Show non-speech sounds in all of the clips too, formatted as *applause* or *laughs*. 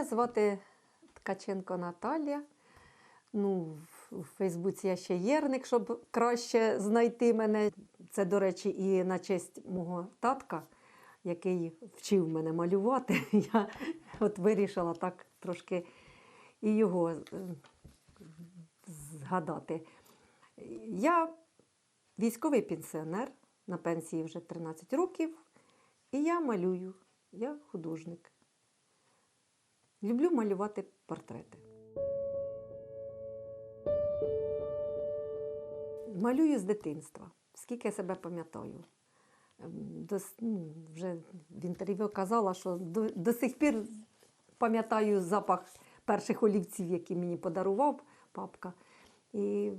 Мене звати Ткаченко Наталія. Ну, у Фейсбуці я ще єрник, щоб краще знайти мене. Це, до речі, і на честь мого татка, який вчив мене малювати. *laughs* Я от вирішила так трошки і його е, згадати. Я військовий пенсіонер, на пенсії вже 13 років, і я малюю, я художник. Люблю малювати портрети. Малюю з дитинства, скільки я себе пам'ятаю. Ем, ну, вже в інтерв'ю казала, що до, до сих пір пам'ятаю запах перших олівців, які мені подарував папка. І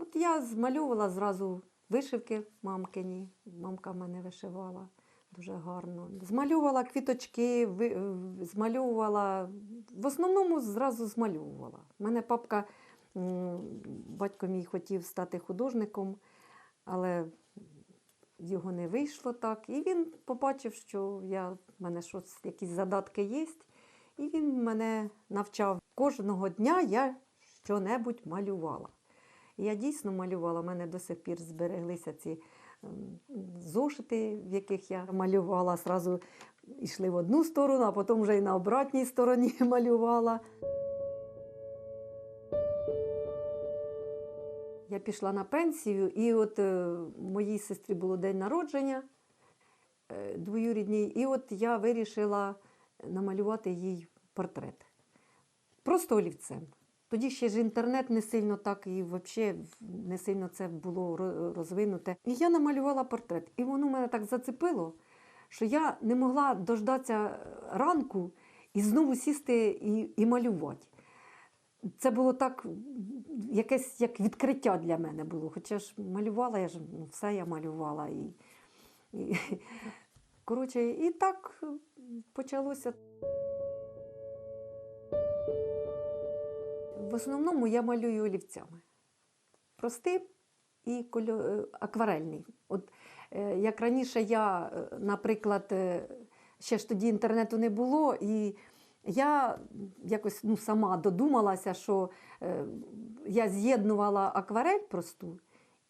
от я змальовувала зразу вишивки мамкині. Мамка мене вишивала дуже гарно. Змальовувала квіточки, е, змальовувала. В основному зразу змальовувала. У мене папка, батько мій хотів стати художником, але його не вийшло так. І він побачив, що я, в мене щось, якісь задатки є. І він мене навчав. Кожного дня я що-небудь малювала. Я дійсно малювала. У мене до сих пір збереглися ці ем, зошити, в яких я малювала. Зразу йшли в одну сторону, а потім вже і на обратній стороні *laughs* малювала. Я пішла на пенсію, і от е, моїй сестрі було день народження е, двоюрідній, і от я вирішила намалювати їй портрет. Просто олівцем. Тоді ще ж інтернет не сильно так і взагалі не сильно це було розвинуте. І я намалювала портрет. І воно мене так зацепило, що я не могла дождатися ранку і знову сісти і, і малювати. Це було так, якесь як відкриття для мене було. Хоча ж малювала, я ж ну, все я малювала. І, і, *laughs* коротше, і так почалося. Основному я малюю олівцями. Простим і е, акварельний. От, е, як раніше я, е, наприклад, ще ж тоді інтернету не було, і я якось ну, сама додумалася, що я з'єднувала акварель просту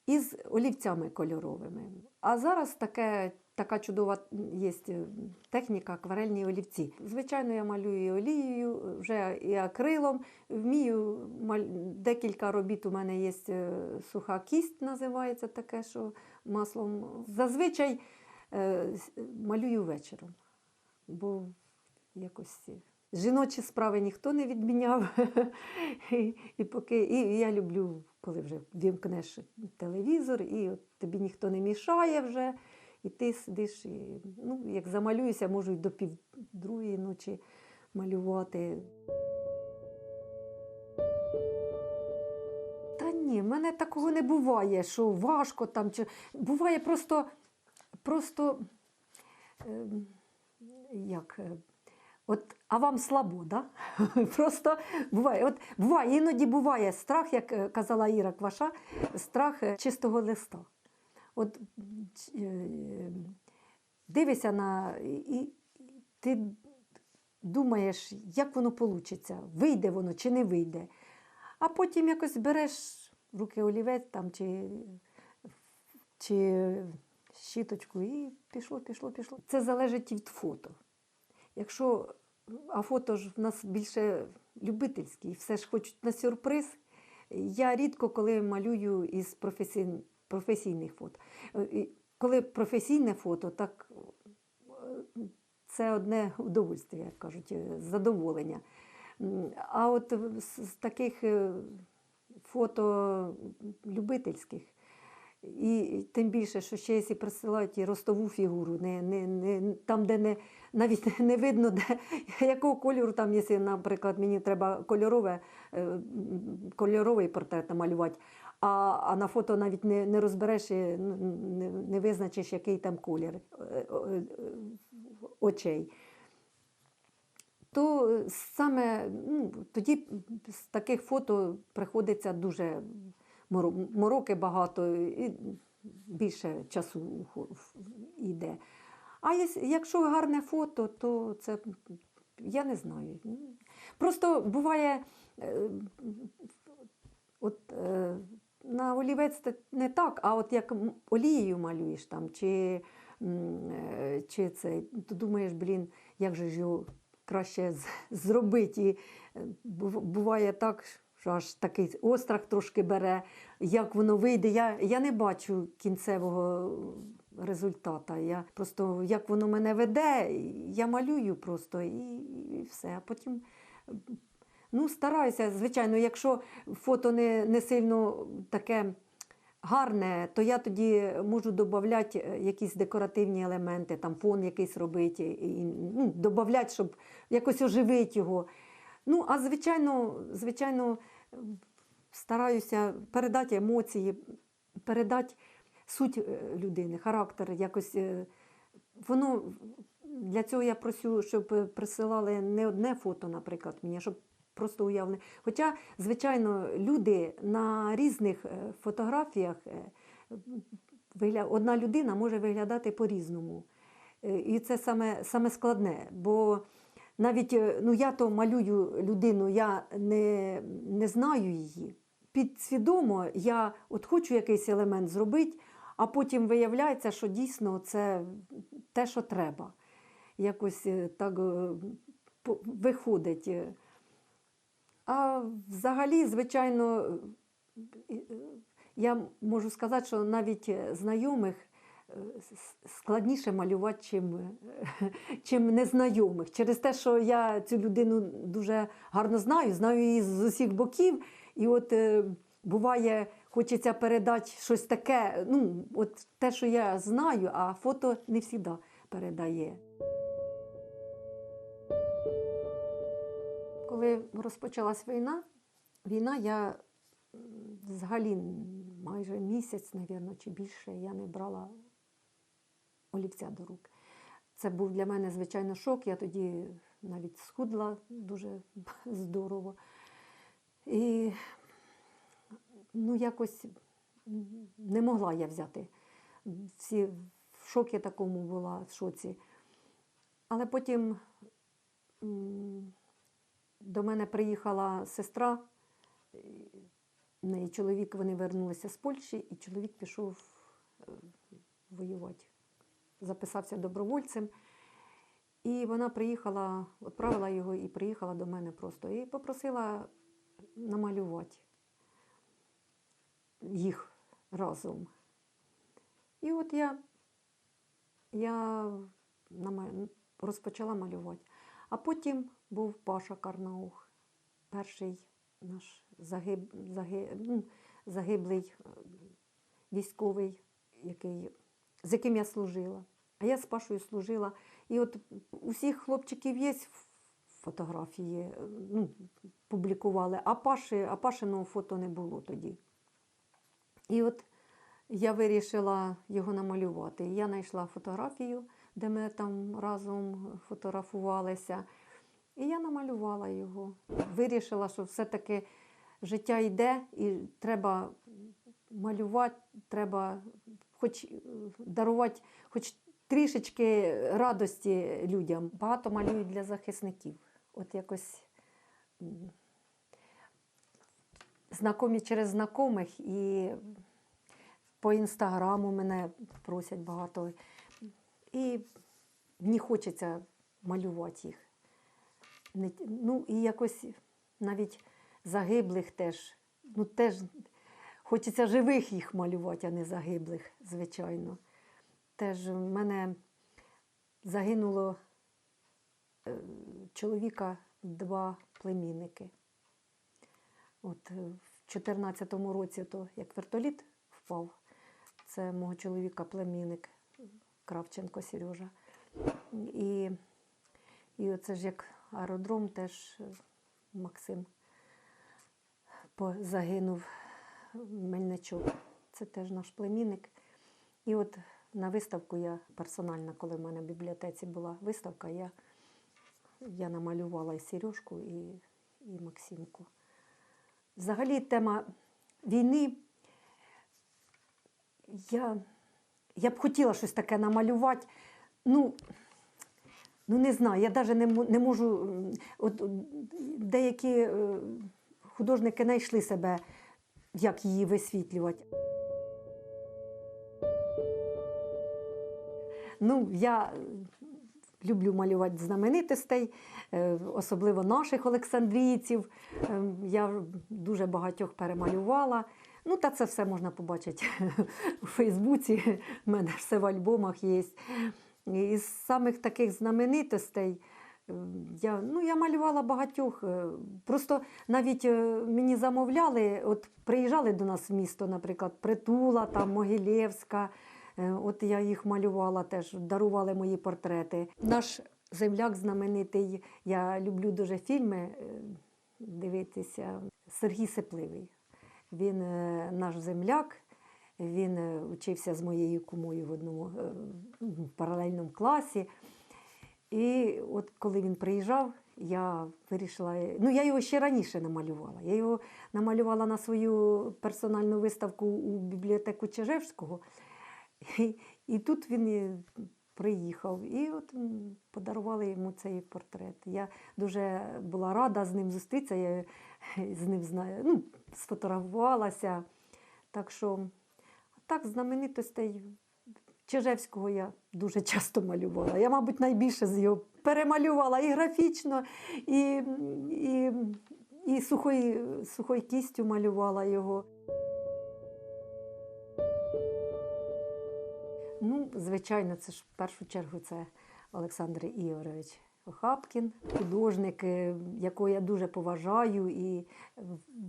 із олівцями кольоровими. А зараз таке, така чудова є техніка акварельні олівці. Звичайно, я малюю і олією, вже і акрилом. Вмію декілька робіт. У мене є е, суха кість, називається таке, що маслом. Зазвичай е, малюю вечором, бо якось. Жіночі справи ніхто не відміняв. *laughs* і, і, поки, і я люблю, коли вже вімкнеш телевізор, і от тобі ніхто не мішає вже, і ти сидиш, і, ну, як замалююся, можу й до півдругої ночі малювати. Та ні, в мене такого не буває, що важко там. Чи... Буває просто, просто ем, як. От, а вам слабо? *laughs* Просто буває. От буває, іноді буває страх, як е, казала Іра Кваша, страх е, чистого листа. От е, дивишся на і ти думаєш, як воно вийде, вийде воно чи не вийде. А потім якось береш руки олівець там, чи, чи щіточку і пішло, пішло, пішло. Це залежить від фото. Якщо, а фото ж в нас більше любительські, все ж хочуть на сюрприз. Я рідко коли малюю із професій, професійних фото. Е, Коли професійне фото, так е, це одне удовольствие, як кажуть, е, задоволення. А от з таких фото любительських, і тим більше, що ще якщо присилають і ростову фігуру, не, не, не, там, де не, навіть *laughs* не видно, де, якого кольору, там, якщо, наприклад, мені треба кольорове, е, кольоровий портрет намалювати, а, а на фото навіть не, не розбереш, і не, не визначиш, який там колір е, е, очей. То саме ну, тоді з таких фото приходиться дуже мороки багато і більше часу йде. А якщо гарне фото, то це я не знаю. Просто буває, е, от е, на олівець не так, а от як олією малюєш там, чи, е, чи це, то думаєш, блін, як же ж його краще зробити. І буває так, що аж такий острах трошки бере, як воно вийде. Я, я не бачу кінцевого результата. Я просто як воно мене веде, я малюю просто і, і все. А потім ну, стараюся, звичайно, якщо фото не, не сильно таке. Гарне, то я тоді можу додати якісь декоративні елементи, там фон якийсь робити, і, ну, додати, щоб якось оживити його. Ну, а звичайно, звичайно, стараюся передати емоції, передати суть е, людини, характер, якось. е, Воно для цього я просю, щоб е, присилали не одне фото, наприклад, мені, щоб просто уявлення. Хоча, звичайно, люди на різних фотографіях одна людина може виглядати по-різному. І це саме, саме складне, бо навіть е, ну, я то малюю людину, я не, не знаю її. Підсвідомо я от хочу якийсь елемент зробити, а потім виявляється, що дійсно це те, що треба. Якось е, так е, виходить. А взагалі, звичайно, я можу сказати, що навіть знайомих складніше малювати, чим, *laughs* чим незнайомих. Через те, що я цю людину дуже гарно знаю, знаю її з усіх боків. І от е, буває, хочеться передати щось таке, ну, от те, що я знаю, а фото не завжди передає. Коли розпочалась війна, війна я взагалі майже місяць, мабуть, чи більше я не брала олівця до рук. Це був для мене, звичайно, шок. Я тоді навіть схудла дуже *laughs* здорово. І ну, якось не могла я взяти. Всі в шокі такому була, в шоці. Але потім до мене приїхала сестра, неї чоловік, вони вернулися з Польщі, і чоловік пішов е, воювати. Записався добровольцем. І вона приїхала, відправила його і приїхала до мене просто. І попросила намалювати їх разом. І от я, я розпочала малювати. А потім був Паша Карнаух, перший наш загиб, заги, ну, загиблий е, військовий, який, з яким я служила. А я з Пашою служила. І от у всіх хлопчиків є фотографії, е, ну, публікували, а, Паші, а Пашиного фото не було тоді. І от я вирішила його намалювати. Я знайшла фотографію, де ми там разом фотографувалися. І я намалювала його. Вирішила, що все-таки життя йде і треба малювати, треба хоч е, дарувати хоч трішечки радості людям. Багато малюють для захисників. От якось м, знайомі через знайомих і по інстаграму мене просять багато. І мені хочеться малювати їх. Ну, і якось навіть загиблих теж. Ну, теж хочеться живих їх малювати, а не загиблих, звичайно. Теж в мене загинуло е, чоловіка два племінники. От е, в 14-му році, то як вертоліт впав, це мого чоловіка племінник Кравченко Сережа. І, і оце ж як аеродром теж е, Максим загинув Мельничук. Це теж наш племінник. І от на виставку я персонально, коли в мене в бібліотеці була виставка, я, я намалювала і Сережку, і, і Максимку. Взагалі тема війни. Я, я б хотіла щось таке намалювати. Ну, Ну, не знаю, я навіть не, не можу. От деякі е, художники знайшли себе, як її висвітлювати. Ну, я е, люблю малювати знаменитостей, е, особливо наших олександрійців. Е, Я дуже багатьох перемалювала. Ну, та це все можна побачити *laughs* у Фейсбуці. У мене все в альбомах є. Із самих таких знаменитостей я, ну, я малювала багатьох. е, Просто навіть е, мені замовляли, от приїжджали до нас в місто, наприклад, Притула, там, Могилєвська. Е, От я їх малювала теж, дарували мої портрети. Наш земляк знаменитий, я люблю дуже фільми дивитися. Сергій Сепливий. Він наш земляк, він учився з моєю кумою в одному паралельному класі. І от коли він приїжджав, я вирішила. Ну, я його ще раніше намалювала. Я його намалювала на свою персональну виставку у бібліотеку Чижевського. І, і тут він приїхав, і от подарували йому цей портрет. Я дуже була рада з ним зустрітися. Я з ним знаю, ну, сфотографувалася. Так що так, знаменитостей Чижевського я дуже часто малювала. Я, мабуть, найбільше з його перемалювала і графічно, і, і, і сухою, сухою кістю малювала його. Ну, звичайно, це ж в першу чергу це Олександр Ігорович Охапкін, художник, е, якого я дуже поважаю. І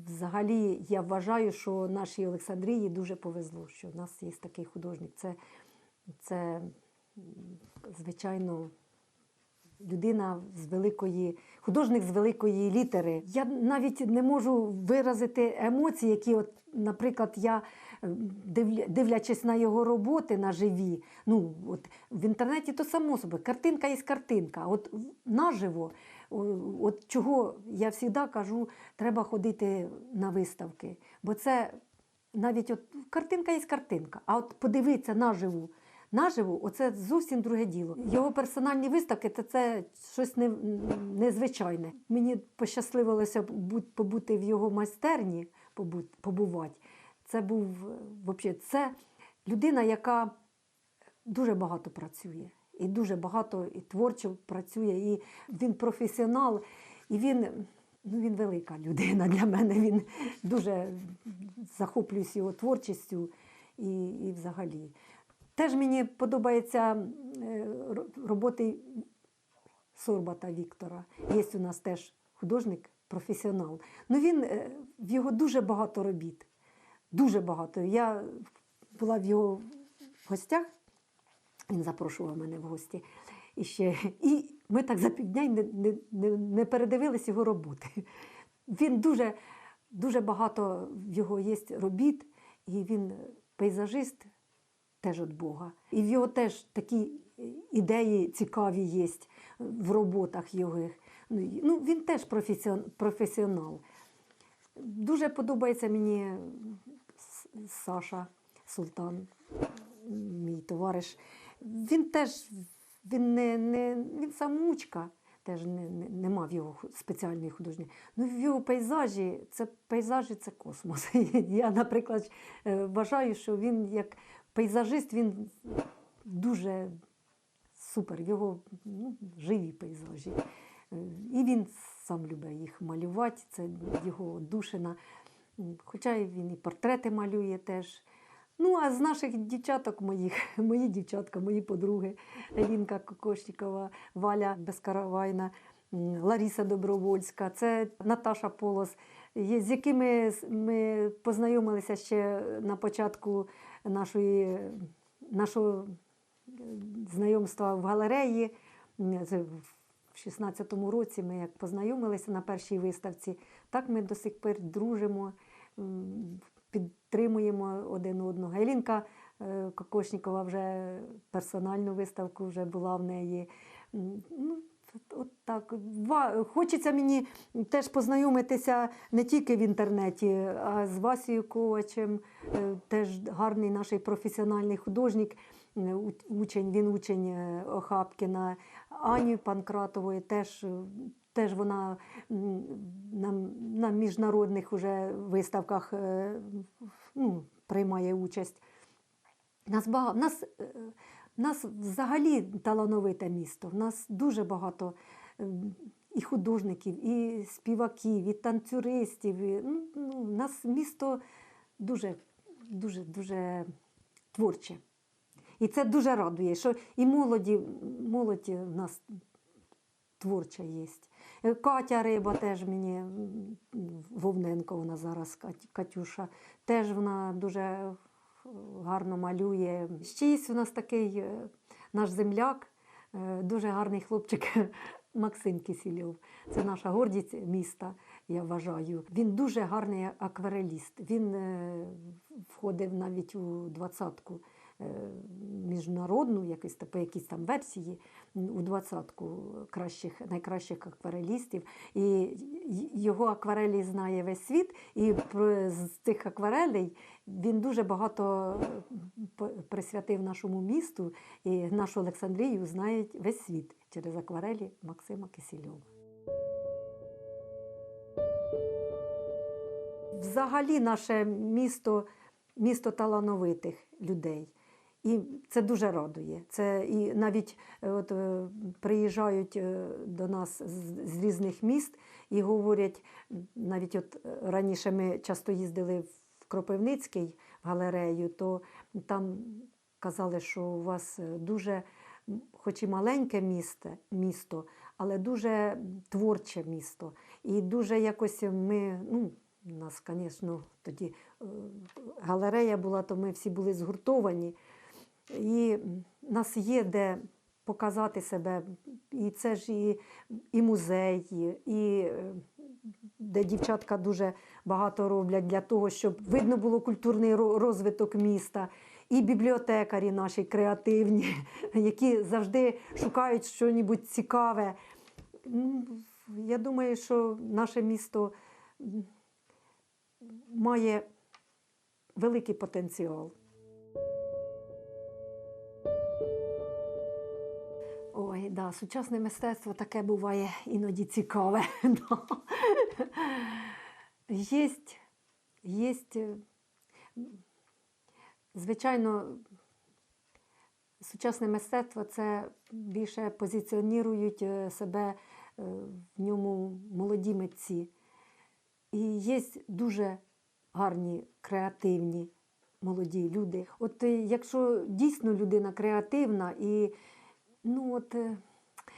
взагалі я вважаю, що нашій Олександрії дуже повезло, що в нас є такий художник. Це, це звичайно, людина з великої, художник з великої літери. Я навіть не можу виразити емоції, які, от, наприклад, я дивлячись на його роботи на живі. Ну, от, в інтернеті то само собі, картинка є картинка. От наживо, от чого я завжди кажу, треба ходити на виставки. Бо це навіть от картинка є картинка, а от подивитися наживу. Наживо, оце зовсім друге діло. Його персональні виставки це, це щось не, незвичайне. Мені пощасливилося побути в його майстерні, побувати. Це був вообще, це людина, яка дуже багато працює. І дуже багато і творчо працює. І він професіонал, і він, ну, він велика людина для мене. Він дуже захоплююсь його творчістю і, і взагалі. Теж мені подобаються е, роботи Сорбата Віктора. Є у нас теж художник, професіонал. Ну він е, в його дуже багато робіт. Дуже багато. Я була в його гостях, він запрошував мене в гості. І, ще, і ми так за півдня не, не, не передивились його роботи. Він дуже, дуже багато в його є робіт, і він пейзажист теж від Бога. І в його теж такі ідеї цікаві є в роботах його. Ну, Ну, він теж професіонал. Дуже подобається мені Саша Султан, мій товариш. Він теж він не, не він самоучка, теж не, не, не мав його спеціальної художньої. Ну, в його пейзажі, це пейзажі це космос. *laughs* Я, наприклад, е, вважаю, що він як пейзажист, він дуже супер. Його ну, живі пейзажі. Е, І він сам любить їх малювати, це його душина. Хоча він і портрети малює теж. Ну, а з наших дівчаток моїх, *laughs* мої дівчатка, мої подруги, Елінка Кокошнікова, Валя Безкаравайна, Ларіса Добровольська, це Наташа Полос, з якими ми познайомилися ще на початку нашої, нашого е, знайомства в галереї. Це в 16-му році ми як познайомилися на першій виставці. Так ми до сих пір дружимо, підтримуємо один одного. Елінка е, Кокошнікова вже персональну виставку вже була в неї. Ну, от так. Хочеться мені теж познайомитися не тільки в інтернеті, а з Васією Ковачем, е, теж гарний наш професіональний художник. е, учень, він учень е, Охапкіна, Ані Панкратової теж. Теж вона на, на міжнародних уже виставках ну, приймає участь. Нас, бага... нас, е, нас взагалі талановите місто. В нас дуже багато ем, і художників, і співаків, і танцюристів. І, ну, ну, у нас місто дуже, дуже, дуже творче. І це дуже радує, що і молоді, молодь в нас творча є. Е, Катя Риба теж мені, Вовненко вона зараз, Катюша, теж вона дуже гарно малює. Ще є у нас такий е, наш земляк, е, дуже гарний хлопчик *laughs* Максим Кисільов. Це наша гордість міста, я вважаю. Він дуже гарний аквареліст. Він е, входив навіть у двадцятку міжнародну, якось та- по якійсь там версії, у двадцятку кращих, найкращих акварелістів. І його акварелі знає весь світ. І з цих акварелей він дуже багато е, присвятив нашому місту, і нашу Олександрію знають весь світ через акварелі Максима Кисельова. Взагалі наше місто місто талановитих людей. І це дуже радує. Це і навіть е, от, е, приїжджають до нас з, з різних міст і говорять, навіть от раніше ми часто їздили в Кропивницький в галерею, то там казали, що у вас е, дуже, хоч і маленьке місто, місто, але дуже творче місто. І дуже якось ми, ну, у нас, звісно, тоді е, галерея була, то ми всі були згуртовані. І нас є де показати себе. І це ж і, і музей, і е, де дівчатка дуже багато роблять для того, щоб видно було культурний розвиток міста. І бібліотекарі наші креативні, *laughs* які завжди шукають щось цікаве. Я думаю, що наше місто має великий потенціал. Ой, да, сучасне мистецтво таке буває іноді цікаве. *laughs* Єсть, єсть, е, звичайно, сучасне мистецтво це більше позиціонують е, себе е, в ньому молоді митці. І є дуже гарні, креативні молоді люди. От якщо дійсно людина креативна і Ну, от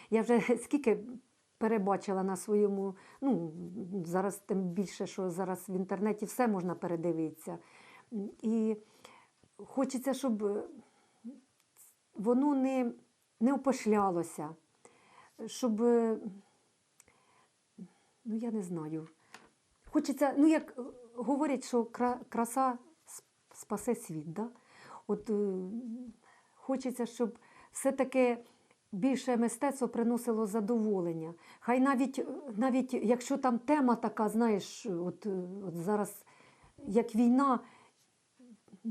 я вже *laughs* скільки перебачила на своєму, ну, зараз тим більше, що зараз в інтернеті все можна передивитися. І хочеться, щоб воно не, не опошлялося, щоб, ну я не знаю. Хочеться, ну як говорять, що краса спасе світ. Да? От е, хочеться, щоб все-таки більше мистецтво приносило задоволення. Хай навіть, навіть якщо там тема така, знаєш, от, от зараз як війна,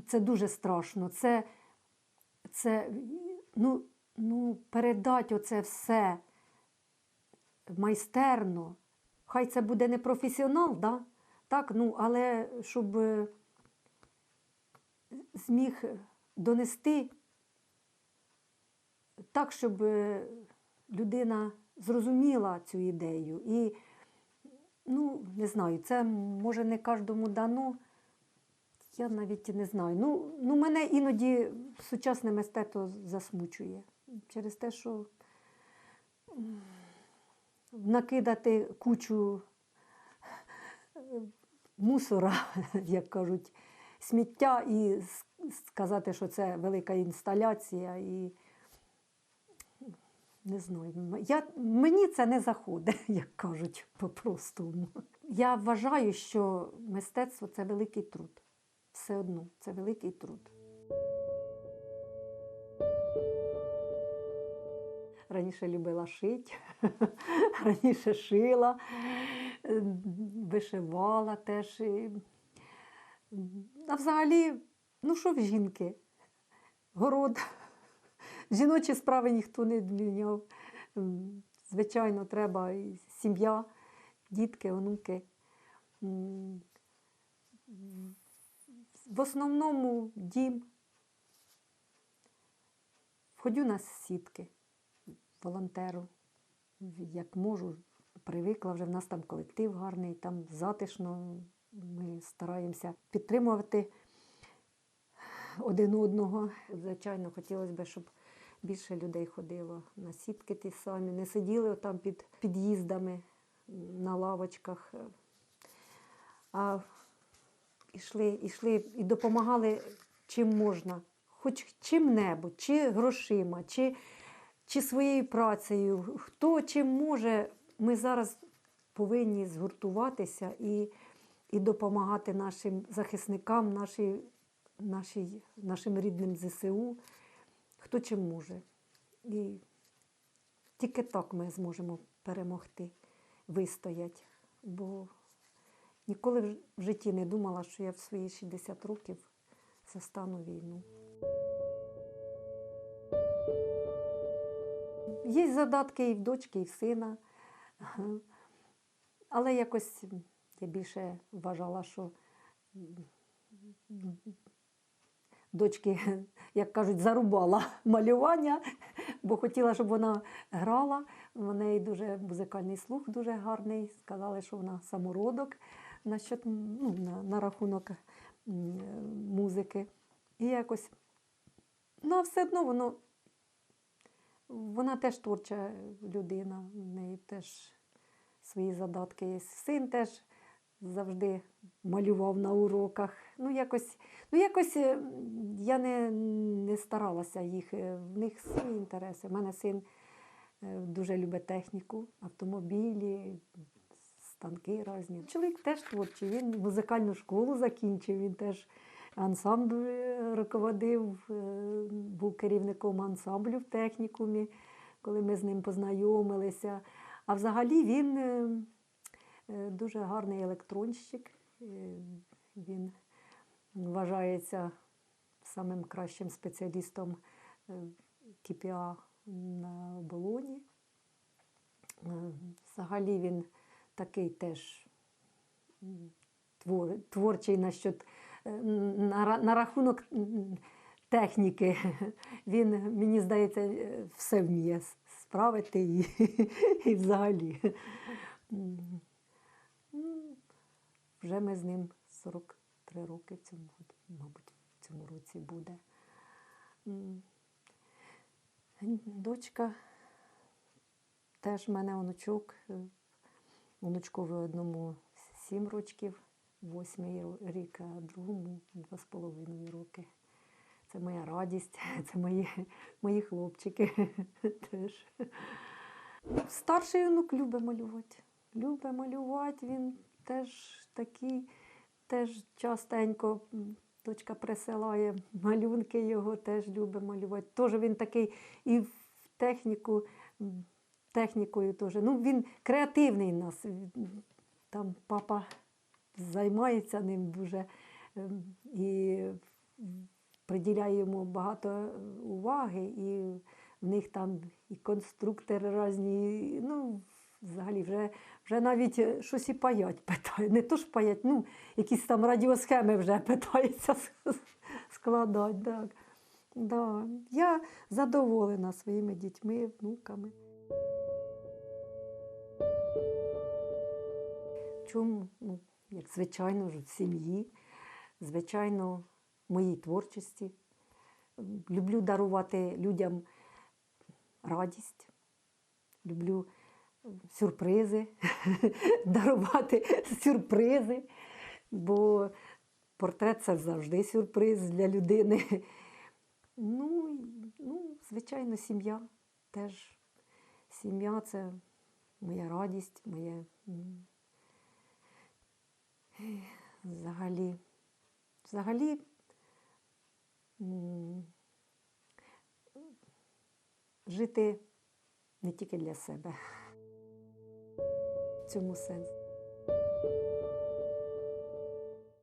це дуже страшно. Це, це ну, ну, передати оце все майстерно. Хай це буде не професіонал, да? так, ну, але щоб е, зміг донести так, щоб е, людина зрозуміла цю ідею. І, ну, не знаю, це може не кожному дано. Я навіть не знаю. Ну, ну мене іноді сучасне мистецтво засмучує через те, що накидати кучу е, мусора, *laughs* як кажуть, сміття, і сказати, що це велика інсталяція. І не знаю, я, мені це не заходить, *laughs* як кажуть по-простому. Я вважаю, що мистецтво це великий труд. Все одно, це великий труд. Раніше любила шити, *laughs* раніше шила, вишивала теж. А взагалі, ну що в жінки? Город, жіночі справи ніхто не відміняв. Звичайно, треба і сім'я, дітки, онуки. В основному дім. Входю на сітки, волонтеру, як можу, привикла вже. В нас там колектив гарний, там затишно. Ми стараємося підтримувати один одного. Звичайно, хотілося б, щоб більше людей ходило на сітки ті самі, не сиділи там під під'їздами на лавочках, а йшли, йшли і допомагали чим можна, хоч чим-небудь, чи грошима, чи, чи своєю працею. Хто чим може, ми зараз повинні згуртуватися і, і допомагати нашим захисникам, нашій, нашій, нашим рідним ЗСУ, хто чим може. І тільки так ми зможемо перемогти, вистояти. Бо ніколи в- житті не думала, що я в свої 60 років застану війну. Є задатки і в дочки, і в сина. Але якось я більше вважала, що дочки, *laughs* як кажуть, зарубала *laughs* малювання, бо хотіла, щоб вона грала. У неї дуже музикальний слух дуже гарний. Сказали, що вона самородок насчет, ну, на, на рахунок музики. І якось, ну, а все одно воно, вона теж творча людина, в неї теж свої задатки є. Син теж завжди малював на уроках. Ну, якось, ну, якось е, я не, не старалася їх, е, в них свої інтереси. У мене син е, дуже любить техніку, автомобілі, станки різні. Чоловік теж творчий, він музикальну школу закінчив, він теж ансамбль руководив, був керівником ансамблю в технікумі, коли ми з ним познайомилися. А взагалі він дуже гарний електронщик. Е, Він вважається самим кращим спеціалістом е, КПА на оболоні. Е, Взагалі він такий теж творчий насчет, е, на, на рахунок техніки. *laughs* Він, мені здається, е, все вміє справити і, *laughs* і взагалі. Вже ми з ним 43 роки в цьому, мабуть, в цьому році буде. Дочка теж в мене онучок, е, онучкові одному 7 років, восьмий рік, а другому два з половиною роки. Це моя радість, *laughs* це мої, мої хлопчики *laughs* теж. Старший онук любить малювати. Любить малювати, він теж такий, теж частенько дочка присилає малюнки його, теж любить малювати. Теж він такий і в техніку, технікою теж. Ну, він креативний у нас. Там папа займається ним дуже ем, і приділяє йому багато е, уваги, і в них там і конструктори різні. Ну, взагалі, вже, вже навіть е, щось і паять питає. Не то ж паять, ну, якісь там радіосхеми вже *laughs* питаються складати. Так. Да. Я задоволена своїми дітьми, внуками. Чому, ну, як звичайно в сім'ї, звичайно, в моїй творчості. Люблю дарувати людям радість, люблю сюрпризи, *laughs* дарувати сюрпризи, бо портрет це завжди сюрприз для людини. Ну, ну звичайно, сім'я теж. Сім'я це моя радість, моє взагалі. Взагалі жити не тільки для себе. В цьому сенс.